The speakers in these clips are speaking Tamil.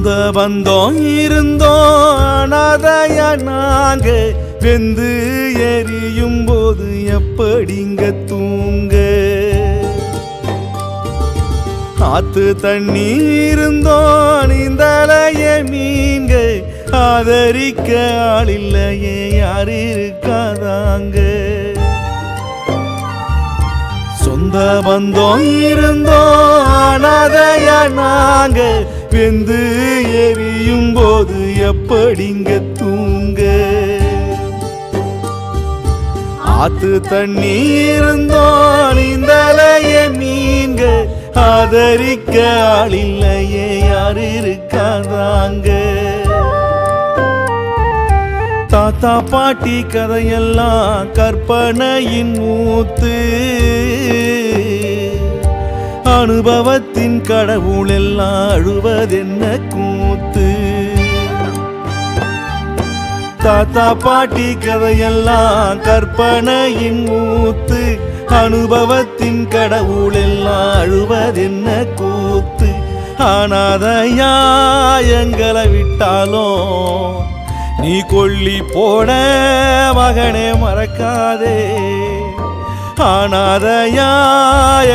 வந்த வந்தோம் இருந்தோம். அனாதைய நாங்க வெந்து எரியும் போது எப்படிங்க தூங்க? ஆத்து தண்ணி இருந்தோம் நீந்தலைய மீன்க ஆதரிக்க ஆள் இல்லையே யார் இருக்காதாங்க? சொந்த பந்தம் இருந்தோம் அனாதைய நாங்க வெந்து எரியும் போது எப்படிங்க தூங்க? ஆத்து தண்ணி இருந்தோம் நீந்தலைய நீங்க ஆதரிக்க ஆளில்லையே யார் இருக்காதாங்க? தாத்தா பாட்டி கதையெல்லாம் கற்பனையின் மூத்து. அனுபவத்தின் கடவுள் எல்லாம் அழுவதென்ன கூத்து? தாத்தா பாட்டி கதையெல்லாம் கற்பனையின் மூத்து அனுபவத்தின் கடவுள் எல்லாம் அழுவதென்ன கூத்து? ஆனாதையா எங்களை விட்டாலும் நீ கொல்லி போட மகனே மறக்காதே. ஆனாதையா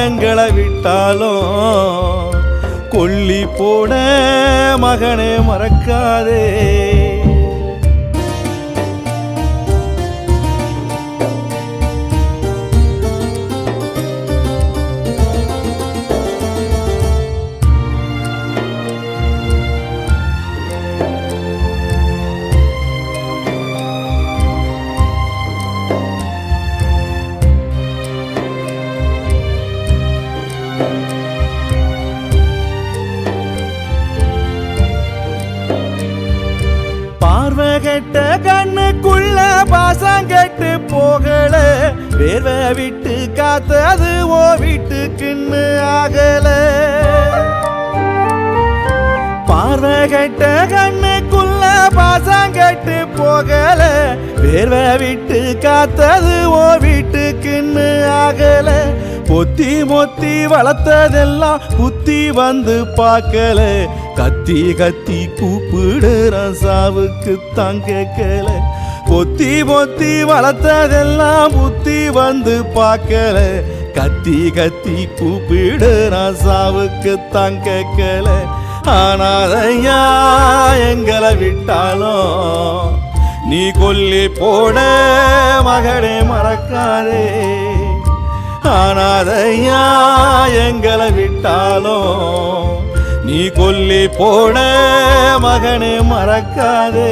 எங்களை விட்டாலும் கொல்லி போட மகனே மறக்காதே. கெட்ட கண்ணுக்குள்ள பாசம் கெட்டு போகல. வேர்வை விட்டு காத்தது ஓ வீட்டுக்குன்னு ஆகல. பார்வை கெட்ட கண்ணுக்குள்ள பாசம் கெட்டு போகல. வேர்வை விட்டு காத்தது ஓ வீட்டுக்குன்னு ஆகல. பொத்தி மொத்தி வளர்த்ததெல்லாம் புத்தி வந்து பார்க்கல. கத்தி கத்தி கூ ரசாவுக்கு தான் கேட்கல. பொத்தி பொத்தி வளர்த்ததெல்லாம் புத்தி வந்து பார்க்கல. கத்தி கத்தி கூப்பிடு ராசாவுக்கு தான் கேட்கல. ஆனாதையா எங்களை விட்டாலும் நீ கொல்லி போட மகனே மறக்காதே. ஆனாதையா எங்களை விட்டாலும் நீ கொல்லி போன மகனே மறக்காதே.